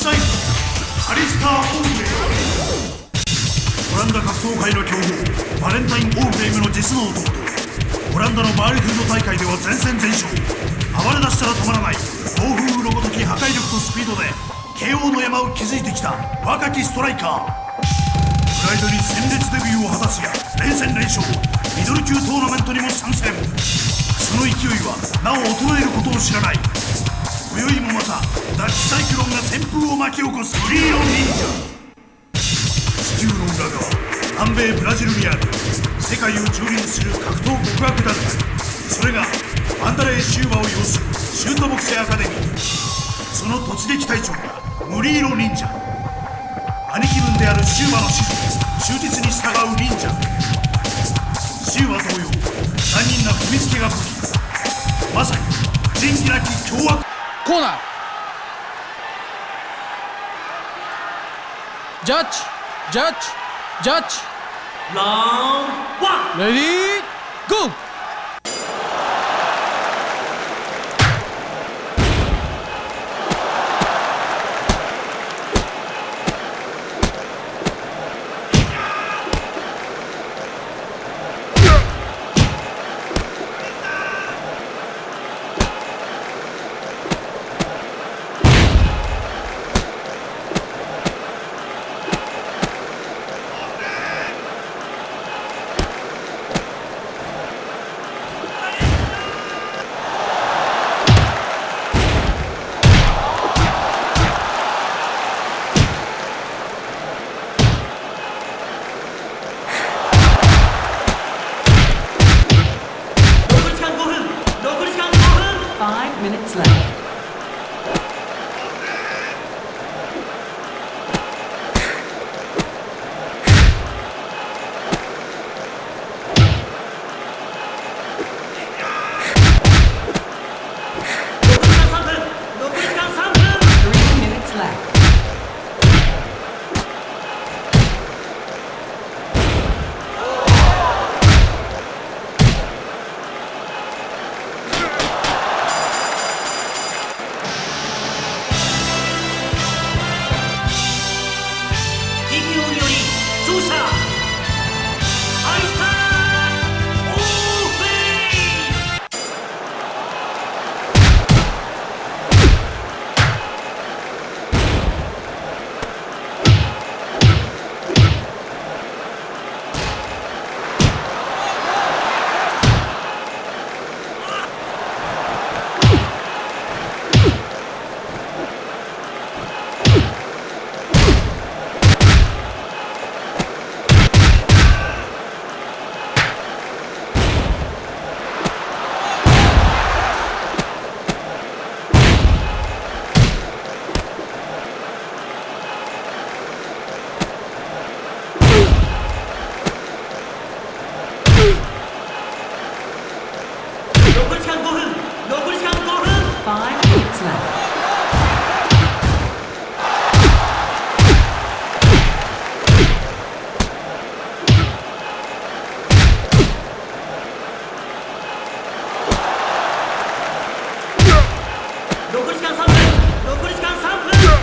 サイドアリスター・オーブレイオランダ格闘界の強豪バレンタイン・オーブレイムの実の弟オランダのバーレフード大会では全戦全勝。暴れ出したら止まらない暴風雨のごとき破壊力とスピードで慶応の山を築いてきた。若きストライカープライドに鮮烈デビューを果たすや連戦連勝。ミドル級トーナメントにも参戦。その勢いはなお衰えることを知らない。今宵もまたダッチサイ旋風を巻き起こすフリーロン忍者。地球の裏側南米ブラジルにある世界を蹂躙する格闘極悪団体それがマンダレーシューバを擁するシュートボクセアカデミー。その突撃隊長がムリーロ忍者。兄貴分であるシューバの指示忠実に従う忍者。シューバ同様残忍な踏みつけが武器。まさに仁義なき凶悪。コーナー。ジャッジジャッジジャッジ Round one. レ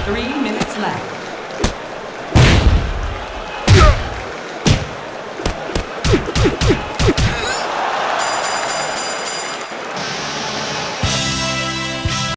Three minutes left.